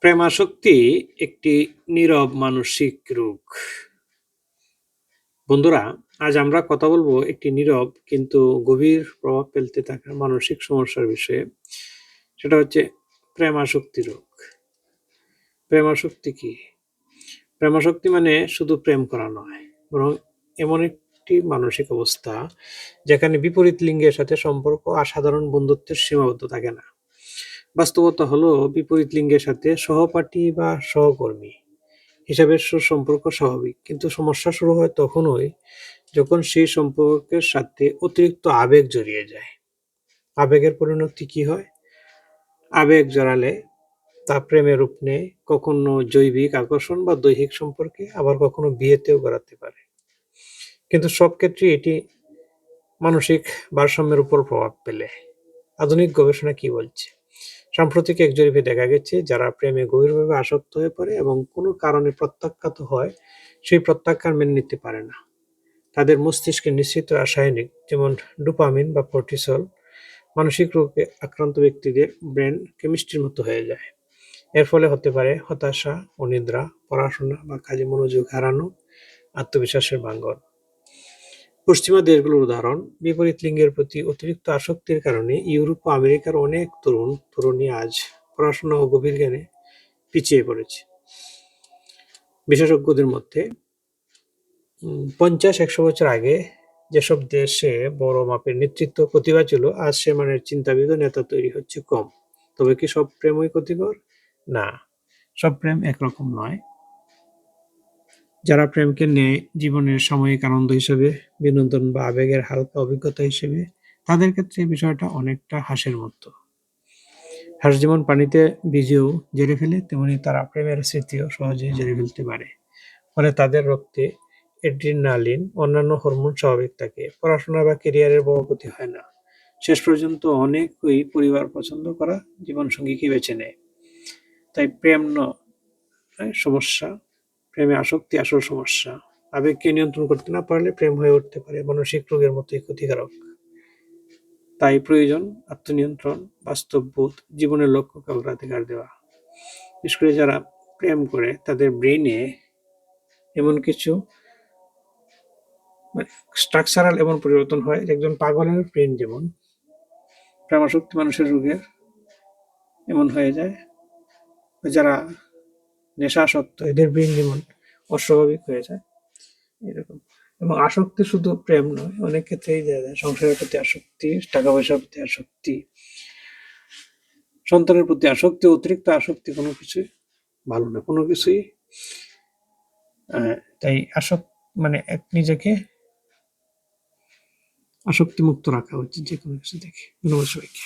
প্রেমাসক্তি একটি নীরব মানসিক রোগ। বন্ধুরা, আজ আমরা কথা বলব একটি নীরব কিন্তু গভীর প্রভাব ফেলতে থাকা মানসিক সমস্যার বিষয়ে। সেটা হচ্ছে প্রেমাসক্তি রোগ। প্রেমাসক্তি কি? প্রেমাসক্তি মানে শুধু প্রেম করা নয়, বরং এমন একটি মানসিক অবস্থা যেখানে বিপরীত লিঙ্গের সাথে সম্পর্ক আর সাধারণ বন্ধুত্বের সীমাবদ্ধ থাকে না। বাস্তবতা হলো বিপরীত লিঙ্গের সাথে সহপাঠী বা সহকর্মী হিসাবে সুসম্পর্ক স্বাভাবিক। কিন্তু সমস্যা শুরু হয় তখনই যখন সেই সম্পর্কের সাথে অতিরিক্ত আবেগ জড়িয়ে যায়। আবেগের পরিণতি কি হয়? আবেগ জড়ালে তা প্রেমের রূপ নেয়, কখনো জৈবিক আকর্ষণ বা দৈহিক সম্পর্কে, আবার কখনো বিয়েতেও গড়াতে পারে। কিন্তু সব ক্ষেত্রে এটি মানসিক ভারসাম্যের উপর প্রভাব ফেলে। আধুনিক গবেষণা কি বলছে? সাম্প্রতিক এক জরিপে দেখা গেছে, যারা প্রেমে গভীরভাবে আসক্ত হয়ে পড়ে এবং কোনো কারণে প্রত্যাখ্যাত হয়, সেই প্রত্যাখ্যান মেনে নিতে পারে না। তাদের মস্তিষ্কে নিশ্চিত রাসায়নিক, যেমন ডোপামিন বা কর্টিসল মানসিক রোগে আক্রান্ত ব্যক্তিদের ব্রেন কেমিস্ট্রির মতো হয়ে যায়। এর ফলে হতে পারে হতাশা অনিদ্রা পড়াশোনা বা কাজে মনোযোগ হারানো, আত্মবিশ্বাসের ভাঙ্গন। পশ্চিমা দেশগুলোর উদাহরণ, বিপরীত লিঙ্গের প্রতি অতিরিক্ত আসক্তির কারণে ইউরোপ ও আমেরিকার অনেক তরুণ তরুণী আজ পড়াশোনা ও গভীর জ্ঞানে পিছিয়ে পড়েছে। বিশেষজ্ঞদের মধ্যে পঞ্চাশ একশো বছর আগে যেসব দেশে বড় মাপের নেতৃত্ব প্রতিভা ছিল, আজ সে মানের চিন্তাবিদ নেতা তৈরি হচ্ছে কম। তবে কি সব প্রেমই ক্ষতিকর? না। সব প্রেম একরকম নয়। যারা প্রেমকে নেয় জীবনের সাময়িক আনন্দ হিসেবে, বিনোদন বা আবেগের হালকা অভিজ্ঞতা হিসেবে, তাদের ক্ষেত্রে বিষয়টা অনেকটা হাসের মতো। হাঁস যেমন পানিতে ভিজেও জেরে ফেলে, তেমনি তারা প্রেমের স্মৃতিও সহজেই জেরে ফেলতে পারে। ফলে তাদের রক্তে এড্রিনালিন অন্যান্য হরমোন স্বাভাবিক থাকে। পড়াশোনা বা কেরিয়ারের বড় ক্ষতি হয় না। শেষ পর্যন্ত অনেকই পরিবার পছন্দ করা জীবনসঙ্গীকে বেছে নেয়। তাই প্রেম সমস্যা প্রেমে আসক্তি আসল সমস্যা। আবেগকে নিয়ন্ত্রণ করতে না পারলে প্রেম হয়ে উঠতে পারে মানসিক রোগের মতোই ক্ষতিকারক। তাই প্রয়োজন আত্মনিয়ন্ত্রণ, বাস্তববোধ, জীবনের লক্ষ্যকে অগ্রাধিকার দেওয়া। বিশেষ করে যারা প্রেম করে, তাদের ব্রেনে এমন কিছু স্ট্রাকচারাল মানে এমন পরিবর্তন হয় একজন পাগলের ব্রেন যেমন, প্রেমাসক্তি মানুষের রোগের এমন হয়ে যায়। যারা নেশাসক্ত, এদের ব্রেন যেমন অস্বাভাবিক হয়ে যায়। এরকম। এবং আসক্তি শুধু প্রেম নয়, অনেক ক্ষেত্রেই দেখা সংসারের প্রতি আসক্তি টাকা পয়সার প্রতি আসক্তি, সন্তানের প্রতি আসক্তি, অতিরিক্ত আসক্তি, কোনো কিছুই ভালো না, কোনো কিছুই তাই আসক্ত মানে এক নিজেকে আসক্তি মুক্ত রাখা উচিত যে কোনো কিছু থেকে ধন্যবাদ সবাইকে।